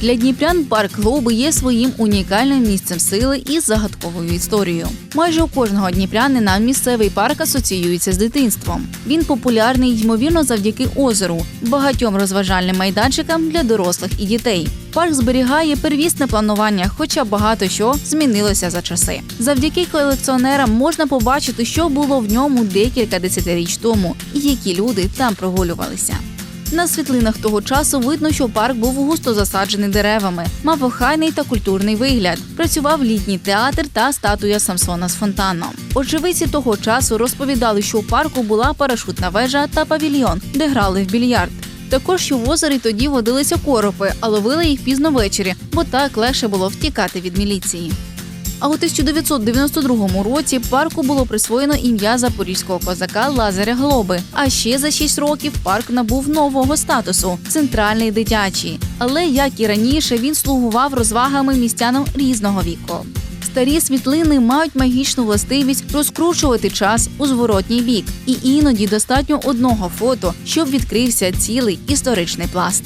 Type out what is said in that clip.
Для дніпрян парк Глоби є своїм унікальним місцем сили і загадковою історією. Майже у кожного дніпрянина місцевий парк асоціюється з дитинством. Він популярний ймовірно завдяки озеру, багатьом розважальним майданчикам для дорослих і дітей. Парк зберігає первісне планування, хоча багато що змінилося за часи. Завдяки колекціонерам можна побачити, що було в ньому декілька десятиріч тому, і які люди там прогулювалися. На світлинах того часу видно, що парк був густо засаджений деревами, мав охайний та культурний вигляд. Працював літній театр та статуя Самсона з фонтаном. Очевидці того часу розповідали, що у парку була парашутна вежа та павільйон, де грали в більярд. Також що в озері тоді водилися коропи, а ловили їх пізно ввечері, бо так легше було втікати від міліції. А у 1992 році парку було присвоєно ім'я запорізького козака Лазаря Глоби. А ще за 6 років парк набув нового статусу центральний дитячий. Але як і раніше, він слугував розвагами містянам різного віку. Старі світлини мають магічну властивість розкручувати час у зворотній бік, і іноді достатньо одного фото, щоб відкрився цілий історичний пласт.